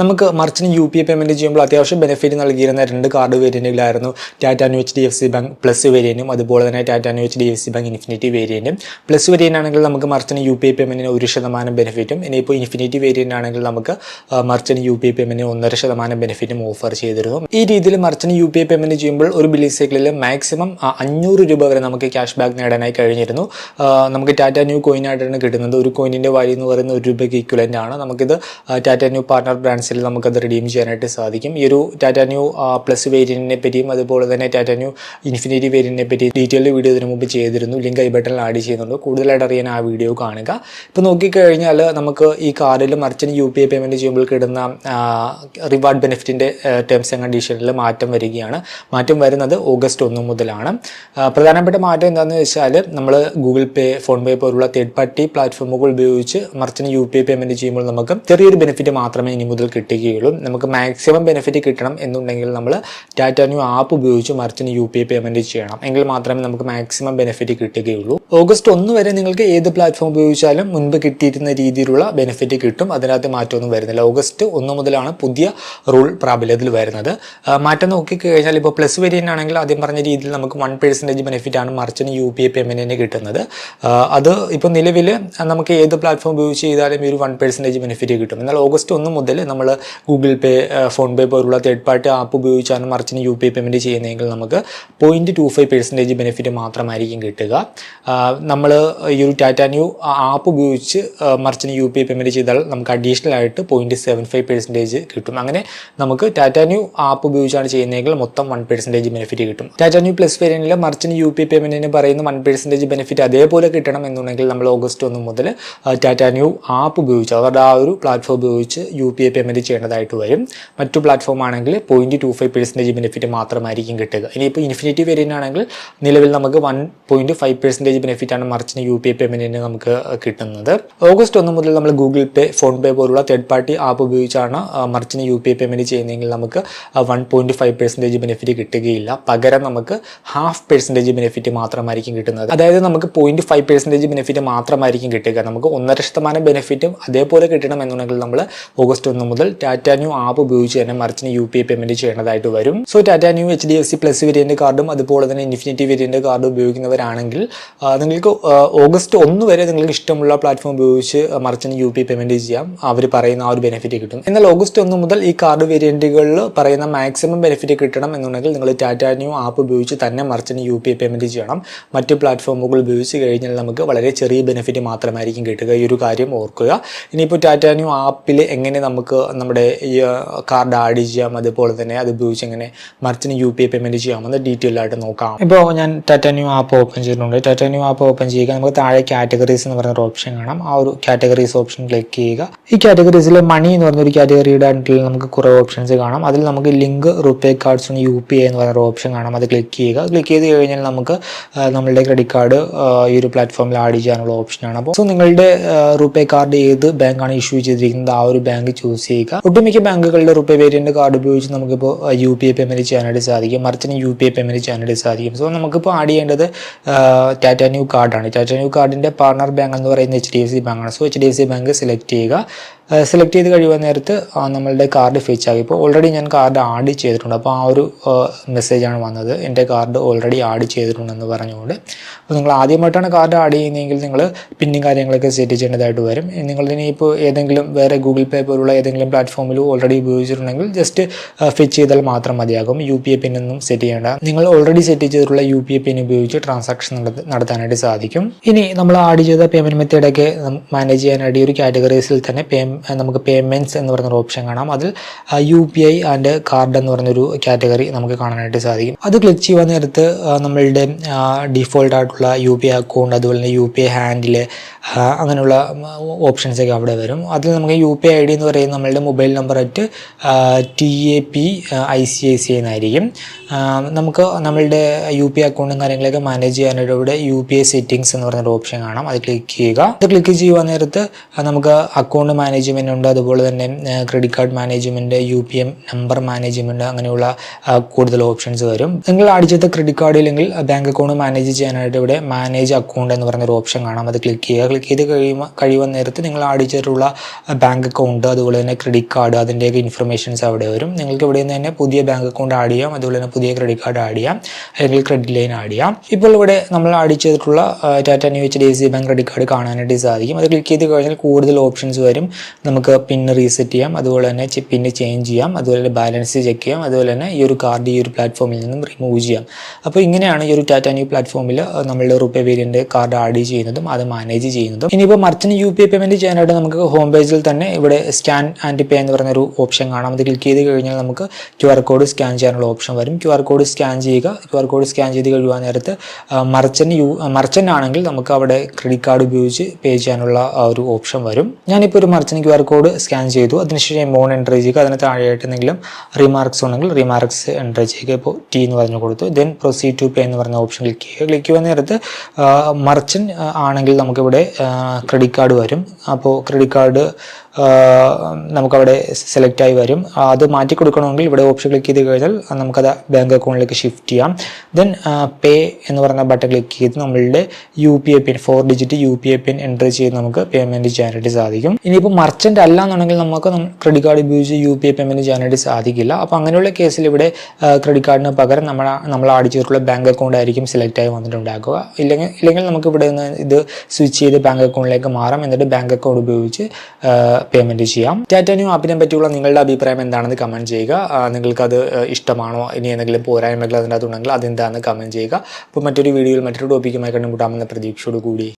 നമുക്ക് മർച്ചിന് U P I payment ചെയ്യുമ്പോൾ അത്യാവശ്യം ബെനിഫിറ്റ് നൽകിയിരുന്ന രണ്ട് card വേരിയന്റുകളായിരുന്നു Tata Neu H D F C bank plus വേരിയന്റും അതുപോലെ തന്നെ Tata Neu H D F C bank infinity വേരിയന്റും plus variant ആണെങ്കിൽ നമുക്ക് മർച്ചിന് യു പി ഐ പേയ്മെന്റിന് ഒരു ശതമാനം ബെനിഫിറ്റും ഇനിയിപ്പോൾ ഇൻഫിനിറ്റി വേരിയന്റ് ആണെങ്കിൽ നമുക്ക് മർച്ചിന് യു പി ഐ പേയ്മെന്റിന് ഒന്നര ശതമാനം ബെനിഫിറ്റും ഓഫർ ചെയ്തിരുന്നു. ഈ രീതിയിൽ മർച്ചിന് യു പി ഐ പേയ്മെന്റ് ചെയ്യുമ്പോൾ ഒരു ബില്ലിംഗ് സൈക്കിളിൽ മാക്സിമം അഞ്ഞൂറ് രൂപ വരെ നമുക്ക് ക്യാഷ് ബാക്ക് നേടാനായി കഴിഞ്ഞിരുന്നു. നമുക്ക് ടാറ്റ ന്യൂ കോയിനായിട്ടാണ് കിട്ടുന്നത്. ഒരു കോയിനിന്റെ വാല്യൂ എന്ന് പറയുന്നത് ഒരു രൂപയ്ക്ക് ഇക്വലന്റ് ആണ്. നമുക്കിത് ടാറ്റാ ന്യൂ പാർട്ണർ ബ്രാൻഡ്സിൽ നമുക്കത് റിഡീം ചെയ്യാനായിട്ട് സാധിക്കും. ഈ ഒരു ടാറ്റ ന്യൂ പ്ലസ് വേരിയന്റിനെ പറ്റിയും അതുപോലെ തന്നെ ടാറ്റ ന്യൂ ഇൻഫിനിറ്റി വേരിയന്റിനെ പറ്റി ഡീറ്റെയിൽ വീഡിയോ ഇതിനു മുമ്പ് ചെയ്തിരുന്നു. ലിങ്ക് ഐ ബട്ടണിൽ ആഡ് ചെയ്യുന്നുണ്ട്. കൂടുതലായിട്ട് അറിയാൻ ആ വീഡിയോ കാണുക. ഇപ്പോൾ നോക്കിക്കഴിഞ്ഞാൽ നമുക്ക് ഈ കാർഡിൽ മറിച്ചിന് യു പി ഐ പേയ്മെന്റ് ചെയ്യുമ്പോൾ കിട്ടുന്ന റിവാർഡ് ബെനിഫിറ്റിന്റെ ടേംസ് ആൻഡ് കണ്ടീഷനിൽ മാറ്റം വരികയാണ്. മാറ്റം വരുന്നത് ഓഗസ്റ്റ് ഒന്ന് മുതലാണ്. പ്രധാനപ്പെട്ട മാറ്റം എന്താണെന്ന് വെച്ചാൽ നമ്മൾ ഗൂഗിൾ പേ ഫോൺ പേ പോലുള്ള തേർഡ് പാർട്ടി പ്ലാറ്റ്ഫോമുകൾ ഉപയോഗിച്ച് മറിച്ചിന് യു പി ഐ പേയ്മെന്റ് ചെയ്യുമ്പോൾ നമുക്ക് ചെറിയൊരു ബെനിഫിറ്റ് മാത്രമേ ഇനി മുതൽ കിട്ടുകയുള്ളൂ. നമുക്ക് മാക്സിമം ബെനിഫിറ്റ് കിട്ടണം എന്നുണ്ടെങ്കിൽ നമ്മൾ ടാറ്റ ന്യൂ ആപ്പ് ഉപയോഗിച്ച് മറിച്ചിന് യു പി ഐ പേയ്മെന്റ് ചെയ്യണം. എങ്കിൽ മാത്രമേ നമുക്ക് മാക്സിമം ബെനിഫിറ്റ് കിട്ടുകയുള്ളൂ. ഓഗസ്റ്റ് ഒന്ന് വരെ നിങ്ങൾക്ക് ഏത് പ്ലാറ്റ്ഫോം ഉപയോഗിച്ചാലും മുൻപ് കിട്ടിയിരുന്ന രീതിയിലുള്ള ബെനിഫിറ്റ് കിട്ടും. അതിനകത്ത് മാറ്റമൊന്നും വരുന്നില്ല. ഓഗസ്റ്റ് ഒന്ന് മുതലാണ് പുതിയ റൂൾ പ്രാബല്യത്തിൽ വരുന്നത്. മാറ്റം നോക്കി കഴിഞ്ഞാൽ ഇപ്പോൾ പ്ലസ് വേരിയന്റ് ആണെങ്കിൽ ആദ്യം പറഞ്ഞ രീതിയിൽ നമുക്ക് വൺ പെർസെന്റേജ് ബെനിഫിറ്റ് ആണ് മറിച്ചിന് യു പി ഐ പേയ്മെന്റിന് കിട്ടുന്നത്. അത് ഇപ്പോൾ നിലവിൽ നമുക്ക് ഏത് പ്ലാറ്റ്ഫോം ഉപയോഗിച്ച് ചെയ്താലും ഒരു വൺ പെർസെന്റേജ് ബെനിഫിറ്റ് കിട്ടും. എന്നാൽ ഓഗസ്റ്റ് ഒന്ന് മുതൽ നമ്മൾ ഗൂഗിൾ പേ ഫോൺ പേ പോലുള്ള തേർഡ് പാർട്ടി ആപ്പ് ഉപയോഗിച്ചാണ് മറിച്ചിന് യു പി ഐ പേയ്മെന്റ് ചെയ്യുന്നതെങ്കിൽ നമുക്ക് point two five percentage benefit മാത്രമായിരിക്കും കിട്ടുക. നമ്മൾ ഈ ഒരു ടാറ്റ ന്യൂ ആപ്പ് ഉപയോഗിച്ച് മറിച്ചിന് യു പി ഐ പേയ്മെന്റ് ചെയ്താൽ നമുക്ക് അഡീഷണൽ ആയിട്ട് പോയിന്റ് സെവൻ ഫൈവ് പെർസെന്റേജ് കിട്ടും. അങ്ങനെ നമുക്ക് ടാറ്റ ന്യൂ ആപ്പ് ഉപയോഗിച്ചാണ് ചെയ്യുന്നതെങ്കിൽ മൊത്തം വൺ പെർസെന്റേജ് ബെനിഫിറ്റ് കിട്ടും. ടാറ്റ ന്യൂ പ്ലസ് വേരിയന്റിൽ മറിച്ചിന് യു പി ഐ പേയ്മെന്റിന് പറയുന്ന വൺ പെർസെന്റേജ് ബെനിഫിറ്റ് അതേപോലെ കിട്ടണം എന്നുണ്ടെങ്കിൽ നമ്മൾ ഓഗസ്റ്റ് ഒന്ന് മുതൽ ടാറ്റ ന്യൂ ആപ്പ് ഉപയോഗിച്ച് അവരുടെ ആ ഒരു പ്ലാറ്റ്ഫോം ഉപയോഗിച്ച് യു പി ഐ പേയ്മെന്റ് ചെയ്യേണ്ടതായിട്ട് വരും. മറ്റു പ്ലാറ്റ്ഫോം ആണെങ്കിൽ point two five percentage benefit മാത്രമായിരിക്കും കിട്ടുക. ഇനിയിപ്പോൾ ഇൻഫിനിറ്റി വേരിയന്റ് ആണെങ്കിൽ നിലവിൽ നമുക്ക് വൺ പോയിന്റ് ഫൈവ് പെർസെന്റേജ് ബെനിഫിറ്റാണ് മറിച്ചിന് യു പി ഐ പേയ്മെന്റിന് നമുക്ക് കിട്ടുന്നത്. ഓഗസ്റ്റ് ഒന്ന് മുതൽ നമ്മൾ ഗൂഗിൾ പേ ഫോൺ പേ പോലുള്ള തേർഡ് പാർട്ടി ആപ്പ് ഉപയോഗിച്ചാണ് മറിച്ചിന് യു പി ഐ പേയ്മെന്റ് ചെയ്യുന്നതെങ്കിൽ നമുക്ക് one point five percentage benefit കിട്ടുകയില്ല. പകരം നമുക്ക് ഹാഫ് പെർസെന്റേജ് ബെനിഫിറ്റ് മാത്രമായിരിക്കും കിട്ടുന്നത്. അതായത് നമുക്ക് പോയിന്റ് ഫൈവ് പെർസെന്റേജ് ബെനിഫിറ്റ് മാത്രമായിരിക്കും കിട്ടുക. നമുക്ക് ഒന്നര ശതമാനം ബെനിഫിറ്റും അതേപോലെ കിട്ടണം എന്നുണ്ടെങ്കിൽ നമ്മൾ ഓഗസ്റ്റ് ഒന്ന് മുതൽ ടാറ്റ ന്യൂ ആപ്പ് ഉപയോഗിച്ച് തന്നെ മറിച്ചിന് യു പി ഐ പേയ്മെന്റ് ചെയ്യേണ്ടതായിട്ട് വരും. So Tata Neu H D F C plus variant കാർഡും അതുപോലെ തന്നെ ഇൻഫിനിറ്റി വേരിയന്റ് കാർഡ് ഉപയോഗിക്കുന്നവരാണെങ്കിൽ നിങ്ങൾക്ക് ഓഗസ്റ്റ് ഒന്ന് വരെ നിങ്ങൾക്ക് ഇഷ്ടമുള്ള പ്ലാറ്റ്ഫോം ഉപയോഗിച്ച് മറിച്ചിന് യു പി പേയ്മെന്റ് ചെയ്യാം. അവർ പറയുന്ന ആ ഒരു ബെനിഫിറ്റ് കിട്ടും. എന്നാൽ ഓഗസ്റ്റ് ഒന്ന് മുതൽ ഈ കാർഡ് വേരിയന്റുകളിൽ പറയുന്ന മാക്സിമം ബെനിഫിറ്റ് കിട്ടണം എന്നുണ്ടെങ്കിൽ നിങ്ങൾ ടാറ്റ ന്യൂ ആപ്പ് ഉപയോഗിച്ച് തന്നെ മറിച്ചിന് യു പി പേയ്മെന്റ് ചെയ്യണം. മറ്റ് പ്ലാറ്റ്ഫോമുകൾ ഉപയോഗിച്ച് കഴിഞ്ഞാൽ നമുക്ക് വളരെ ചെറിയ ബെനിഫിറ്റ് മാത്രമായിരിക്കും കിട്ടുക. ഈ ഒരു കാര്യം ഓർക്കുക. ഇനിയിപ്പോൾ ടാറ്റ ന്യൂ ആപ്പിൽ എങ്ങനെ നമുക്ക് നമ്മുടെ ഈ കാർഡ് ആഡ് ചെയ്യാം അതുപോലെ തന്നെ അത് ഉപയോഗിച്ച് എങ്ങനെ മറിച്ചിന് യു പി ഐ പേയ്മെന്റ് ചെയ്യാമെന്ന് ഡീറ്റെയിൽ ആയിട്ട് നോക്കാം. ഇപ്പോൾ ഞാൻ ടാറ്റ ന്യൂ ആപ്പ് ഓപ്പൺ ചെയ്തിട്ടുണ്ട്. ടാറ്റ ന്യൂ ആപ്പ് ഓപ്പൺ ചെയ്യുക നമുക്ക് താഴെ കാറ്റഗറീസ് എന്ന് പറയുന്ന ഒരു ഓപ്ഷൻ കാണാം. ആ ഒരു കാറ്റഗറീസ് ഓപ്ഷൻ ക്ലിക്ക് ചെയ്യുക. ഈ കാറ്റഗറീസിൽ മണി എന്ന് പറഞ്ഞൊരു കാറ്റഗറിയുടെ ആണെങ്കിൽ നമുക്ക് കുറേ ഓപ്ഷൻസ് കാണാം. അതിൽ നമുക്ക് link RuPay cards U P I എന്ന് പറയുന്ന ഓപ്ഷൻ കാണാം. അത് ക്ലിക്ക് ചെയ്യുക. ക്ലിക്ക് ചെയ്ത് കഴിഞ്ഞാൽ നമുക്ക് നമ്മളുടെ ക്രെഡിറ്റ് കാർഡ് ഈ ഒരു പ്ലാറ്റ്ഫോമിൽ ആഡ് ചെയ്യാനുള്ള ഓപ്ഷനാണ് അപ്പോൾ സോ നിങ്ങളുടെ റുപ്പേ കാർഡ് ഏത് ബാങ്കാണ് ഇഷ്യൂ ചെയ്തിരിക്കുന്നത് ആ ഒരു ബാങ്ക് ചൂസ് ചെയ്യുക. ഒട്ടുമിക്ക ബാങ്കുകളുടെ റുപ്പേ വേരിയന്റ് കാർഡ് ഉപയോഗിച്ച് നമുക്കിപ്പോൾ യു പി ഐ പേയ്മെന്റ് ചെയ്യാനായിട്ട് സാധിക്കും. മറിച്ചിന് യു പി ഐ പേയ്മെന്റ് ചെയ്യാനായിട്ട് സാധിക്കും. സോ നമുക്കിപ്പോൾ ആഡ് ചെയ്യേണ്ടത് ടാറ്റ ന്യൂ കാർഡാണ്. ടാറ്റ ന്യൂ കാർഡിന്റെ പാർട്ണർ ബാങ്ക് എന്ന് പറയുന്നത് എച്ച് ഡി എഫ് സി ബാങ്കാണ് so H D F C bank select ചെയ്യുക. സെലക്ട് ചെയ്ത് കഴിയുന്ന നേരത്ത് നമ്മളുടെ കാർഡ് ഫിച്ച് ആയി. ഇപ്പോൾ ഓൾറെഡി ഞാൻ കാർഡ് ആഡ് ചെയ്തിട്ടുണ്ട്. അപ്പോൾ ആ ഒരു മെസ്സേജാണ് വന്നത്. എന്റെ കാർഡ് ഓൾറെഡി ആഡ് ചെയ്തിട്ടുണ്ടെന്ന് പറഞ്ഞുകൊണ്ട്. അപ്പോൾ നിങ്ങൾ ആദ്യമായിട്ടാണ് കാർഡ് ആഡ് ചെയ്യുന്നതെങ്കിൽ നിങ്ങൾ പിന്നും കാര്യങ്ങളൊക്കെ സെറ്റ് ചെയ്യേണ്ടതായിട്ട് വരും. നിങ്ങൾ ഇനിയിപ്പോൾ ഏതെങ്കിലും വേറെ ഗൂഗിൾ പേ പോലുള്ള ഏതെങ്കിലും പ്ലാറ്റ്ഫോമിൽ ഓൾറെഡി ഉപയോഗിച്ചിട്ടുണ്ടെങ്കിൽ ജസ്റ്റ് ഫിറ്റ് ചെയ്താൽ മാത്രം മതിയാകും. യു പി ഐ പിന്നൊന്നും സെറ്റ് ചെയ്യേണ്ട. നിങ്ങൾ ഓൾറെഡി സെറ്റ് ചെയ്തിട്ടുള്ള യു പി ഐ പിൻ ഉപയോഗിച്ച് ട്രാൻസാക്ഷൻ നടത്താനായിട്ട് സാധിക്കും. ഇനി നമ്മൾ ആഡ് ചെയ്ത പേയ്മെന്റ് മെത്തേഡൊക്കെ മാനേജ് ചെയ്യാനായിട്ട് ഈ ഒരു കാറ്റഗറീസിൽ തന്നെ പേ നമുക്ക് പേയ്മെന്റ്സ് എന്ന് പറയുന്ന ഒരു ഓപ്ഷൻ കാണാം. അതിൽ U P I and card എന്ന് പറയുന്നൊരു കാറ്റഗറി നമുക്ക് കാണാനായിട്ട് സാധിക്കും. അത് ക്ലിക്ക് ചെയ്യുന്ന നേരത്ത് നമ്മളുടെ ഡിഫോൾട്ട് ആയിട്ടുള്ള യു പി ഐ അക്കൗണ്ട് അതുപോലെ തന്നെ യു പി ഐ ഹാൻഡിൽ അങ്ങനെയുള്ള ഓപ്ഷൻസ് ഒക്കെ അവിടെ വരും. അതിൽ നമുക്ക് U P I I D എന്ന് പറയുന്നത് നമ്മളുടെ mobile number at T A P I C I C എന്നായിരിക്കും. നമുക്ക് നമ്മളുടെ യു പി ഐ അക്കൗണ്ടും കാര്യങ്ങളൊക്കെ മാനേജ് ചെയ്യാനായിട്ട് ഇവിടെ യു പി ഐ സെറ്റിംഗ്സ് എന്ന് പറഞ്ഞൊരു ഓപ്ഷൻ കാണാം. അത് ക്ലിക്ക് ചെയ്യുക. അത് ക്ലിക്ക് ചെയ്യുക നേരത്ത് നമുക്ക് അക്കൗണ്ട് മാനേജ് മാനേജ്മെന്റ് ഉണ്ട്. അതുപോലെ തന്നെ credit card management U P M number management അങ്ങനെയുള്ള കൂടുതൽ ഓപ്ഷൻസ് വരും. നിങ്ങൾ അടിച്ചത് ക്രെഡിറ്റ് കാർഡ് ഇല്ലെങ്കിൽ ബാങ്ക് അക്കൗണ്ട് മാനേജ് ചെയ്യാനായിട്ട് ഇവിടെ മാനേജ് അക്കൗണ്ട് എന്ന് പറഞ്ഞൊരു ഓപ്ഷൻ കാണാം. അത് ക്ലിക്ക് ചെയ്യുക. ക്ലിക്ക് ചെയ്ത് കഴിയുമ്പോൾ കഴിയുന്ന നേരത്ത് നിങ്ങൾ അടിച്ചിട്ടുള്ള ബാങ്ക് അക്കൗണ്ട് അതുപോലെ തന്നെ ക്രെഡിറ്റ് കാർഡ് അതിന്റെയൊക്കെ ഇൻഫർമേഷൻസ് അവിടെ വരും. നിങ്ങൾക്ക് ഇവിടെ നിന്ന് തന്നെ പുതിയ ബാങ്ക് അക്കൗണ്ട് ആഡ് ചെയ്യാം. അതുപോലെ തന്നെ പുതിയ ക്രെഡിറ്റ് കാർഡ് ആഡ് ചെയ്യാം. അല്ലെങ്കിൽ ക്രെഡിറ്റ് ലൈൻ ആഡ് ചെയ്യാം. ഇപ്പോൾ ഇവിടെ നമ്മൾ ആഡ് ചെയ്തിട്ടുള്ള Tata Neu H D C bank credit card കാണാനായിട്ട് സാധിക്കും. അത് ക്ലിക്ക് ചെയ്ത് കഴിഞ്ഞാൽ കൂടുതൽ ഓപ്ഷൻസ് വരും. നമുക്ക് പിൻ റീസെറ്റ് ചെയ്യാം. അതുപോലെ തന്നെ പിന്ന് ചേഞ്ച് ചെയ്യാം. അതുപോലെ തന്നെ ബാലൻസ് ചെക്ക് ചെയ്യാം. അതുപോലെ തന്നെ ഈ ഒരു കാർഡ് ഈ ഒരു പ്ലാറ്റ്ഫോമിൽ നിന്നും റിമൂവ് ചെയ്യാം. അപ്പോൾ ഇങ്ങനെയാണ് ഈ ഒരു ടാറ്റ ന്യൂ പ്ലാറ്റ്ഫോമിൽ നമ്മളുടെ റുപ്പേ വേരിയന്റ് കാർഡ് ആഡ് ചെയ്യുന്നതും അത് മാനേജ് ചെയ്യുന്നതും. ഇനിയിപ്പോൾ മറ്റിന് യു പി ഐ പേയ്മെന്റ് ചെയ്യാനായിട്ട് നമുക്ക് ഹോം പേജിൽ തന്നെ ഇവിടെ സ്കാൻ ആൻഡ് പേ എന്ന് പറയുന്ന ഒരു ഓപ്ഷൻ കാണാം. അത് ക്ലിക്ക് ചെയ്ത് കഴിഞ്ഞാൽ നമുക്ക് ക്യു ആർ കോഡ് സ്കാൻ ചെയ്യാനുള്ള ഓപ്ഷൻ വരും. ക്യു ആർ കോഡ് സ്കാൻ ചെയ്യുക ക്യു ആർ കോഡ് സ്കാൻ ചെയ്ത് കഴിയുവാൻ നേരത്ത് മർച്ചന്റ് യു മർച്ചന്റ് ആണെങ്കിൽ നമുക്ക് അവിടെ ക്രെഡിറ്റ് കാർഡ് ഉപയോഗിച്ച് പേ ചെയ്യാനുള്ള ഒരു ഓപ്ഷൻ വരും. ഞാനിപ്പോൾ ഒരു merchant Q R code scan ചെയ്തു. അതിനുശേഷം എമൗണ്ട് എന്റർ ചെയ്യുക. അതിന് താഴെയായിട്ട് എന്തെങ്കിലും റിമാർക്സ് ഉണ്ടെങ്കിൽ റിമാർക്സ് എന്റർ ചെയ്യുക. ഇപ്പോൾ ടി എന്ന് പറഞ്ഞു കൊടുത്തു. ദെൻ പ്രൊസീഡ് ടു പേ എന്ന് പറഞ്ഞ ഓപ്ഷൻ ക്ലിക്ക് ചെയ്യുക. ക്ലിക്ക് ചെയ്യുന്ന നേരത്ത് മർച്ചൻ ആണെങ്കിൽ നമുക്കിവിടെ ക്രെഡിറ്റ് കാർഡ് വരും. അപ്പോൾ ക്രെഡിറ്റ് കാർഡ് നമുക്കവിടെ സെലക്ട് ആയി വരും. അത് മാറ്റി കൊടുക്കണമെങ്കിൽ ഇവിടെ ഓപ്ഷൻ ക്ലിക്ക് ചെയ്ത് കഴിഞ്ഞാൽ നമുക്കത് ബാങ്ക് അക്കൗണ്ടിലേക്ക് ഷിഫ്റ്റ് ചെയ്യാം. ദെൻ പേ എന്ന് പറയുന്ന ബട്ടൺ ക്ലിക്ക് ചെയ്ത് നമ്മളുടെ U P I PIN four digit U P I PIN enter ചെയ്ത് നമുക്ക് പേയ്മെന്റ് ചെയ്യാനായിട്ട് സാധിക്കും. ഇനിയിപ്പോൾ മർച്ചന്റ് അല്ല എന്നുണ്ടെങ്കിൽ നമുക്ക് ക്രെഡിറ്റ് കാർഡ് ഉപയോഗിച്ച് യു പി ഐ പേയ്മെന്റ് ചെയ്യാനായിട്ട് സാധിക്കില്ല. അപ്പോൾ അങ്ങനെയുള്ള കേസിൽ ഇവിടെ ക്രെഡിറ്റ് കാർഡിന് പകരം നമ്മൾ നമ്മൾ ആഡ് ചെയ്തിട്ടുള്ള ബാങ്ക് അക്കൗണ്ട് ആയിരിക്കും സെലക്ട് ആയി വന്നിട്ടുണ്ടാക്കുക ഇല്ലെങ്കിൽ ഇല്ലെങ്കിൽ നമുക്ക് ഇവിടെ നിന്ന് ഇത് സ്വിച്ച് ചെയ്ത് ബാങ്ക് അക്കൗണ്ടിലേക്ക് മാറാം. എന്നിട്ട് ബാങ്ക് അക്കൗണ്ട് ഉപയോഗിച്ച് പേയ്മെന്റ് ചെയ്യാം. ടാറ്റ ന്യൂ ആപ്പിനെ പറ്റിയുള്ള നിങ്ങളുടെ അഭിപ്രായം എന്താണെന്ന് കമന്റ് ചെയ്യുക. നിങ്ങൾക്ക് അത് ഇഷ്ടമാണോ? ഇനി എന്തെങ്കിലും പോരായ്മകൾ അതിന്റെ അകത്തുണ്ടെങ്കിൽ അതെന്താണെന്ന് കമന്റ് ചെയ്യുക. അപ്പോൾ മറ്റൊരു വീഡിയോയിൽ മറ്റൊരു ടോപ്പിക്കുമായി കണ്ടുമുട്ടാമെന്ന പ്രതീക്ഷയോട് കൂടി